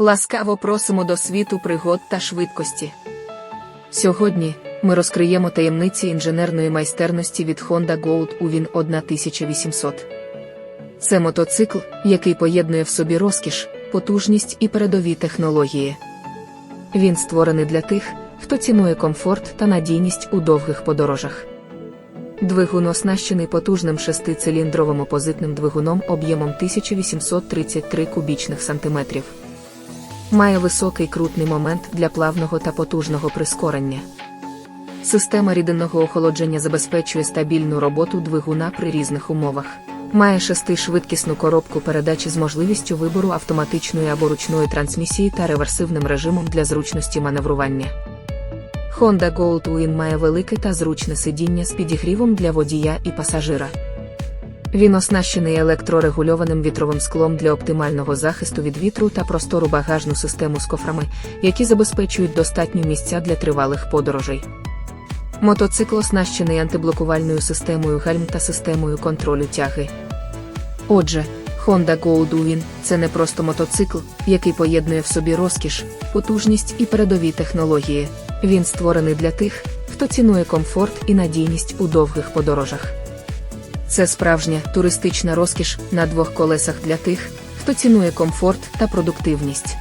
Ласкаво просимо до світу пригод та швидкості. Сьогодні ми розкриємо таємниці інженерної майстерності від Honda Gold UVIN 1800. Це мотоцикл, який поєднує в собі розкіш, потужність і передові технології. Він створений для тих, хто цінує комфорт та надійність у довгих подорожах. Двигун оснащений потужним шестициліндровим опозитним двигуном об'ємом 1833 кубічних сантиметрів. Має високий крутний момент для плавного та потужного прискорення. Система рідинного охолодження забезпечує стабільну роботу двигуна при різних умовах. Має шестишвидкісну коробку передач з можливістю вибору автоматичної або ручної трансмісії та реверсивним режимом для зручності маневрування. Honda Gold Win має велике та зручне сидіння з підігрівом для водія і пасажира. Він оснащений електрорегульованим вітровим склом для оптимального захисту від вітру та простору багажну систему з кофрами, які забезпечують достатньо місця для тривалих подорожей. Мотоцикл оснащений антиблокувальною системою гальм та системою контролю тяги. Отже, Honda Gold Win – це не просто мотоцикл, який поєднує в собі розкіш, потужність і передові технології. Він створений для тих, хто цінує комфорт і надійність у довгих подорожах. Це справжня туристична розкіш на двох колесах для тих, хто цінує комфорт та продуктивність.